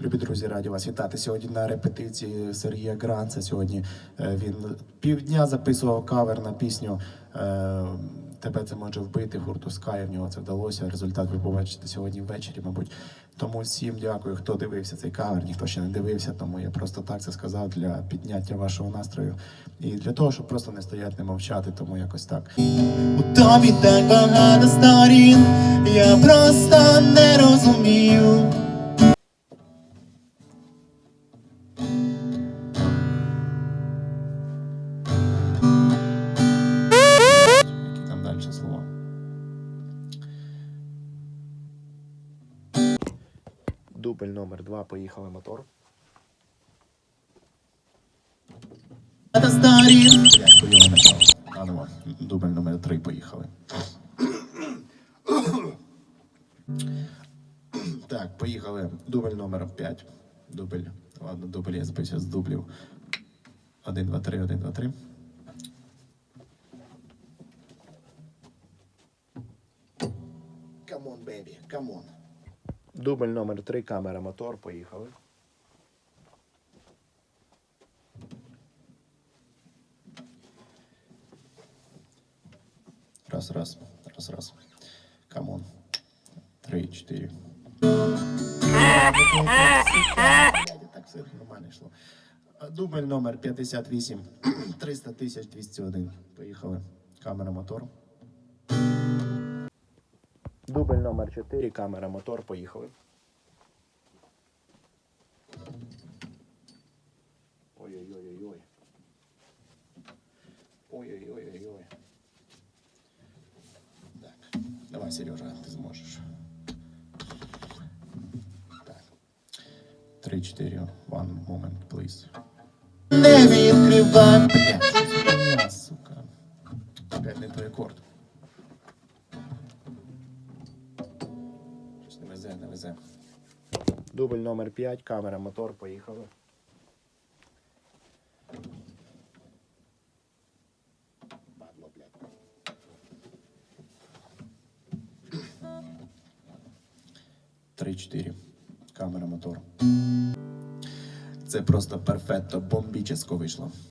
Любі друзі, раді вас вітати сьогодні на репетиції Сергія Гранца. Сьогодні е, він півдня записував кавер на пісню е, Тебе це може вбити гурту Sky. В нього це вдалося. Результат ви побачите сьогодні ввечері, мабуть. Тому всім дякую, хто дивився цей кавер. Ніхто ще не дивився, тому я просто так це сказав для підняття вашого настрою і для того, щоб просто не стояти, не мовчати. Тому якось так. У тобі так багато сторін, я просто не розумію. Дубль номер два. Поїхали мотор. Ну, дубль номер три поїхали. Так, поїхали. Дубль номер 5. Дубль. Ладно, дубль я збився з дублів. 1, 2, 3, 1, 2, 3. Камон, бебі, камон. Дубль номер 3, камера, мотор, поїхали. Раз, раз, раз, раз. Камон. Три, чотири. Так все нормально йшло. Дубль номер 58. 300 201. Поїхали. Камера, мотор. Дубль номер 4. Камера, мотор. Поїхали. Ой-ой-ой-ой-ой. Ой-ой-ой-ой-ой. Так, давай, Сережа, ти зможеш. Так. Три, чотири. One moment, please. не відкривай. Везе, не везе. Дубль номер 5, камера, мотор, поїхали. Падло, блядь. Три, чотири. Камера, мотор. Це просто перфетто бомбічеsko вийшло.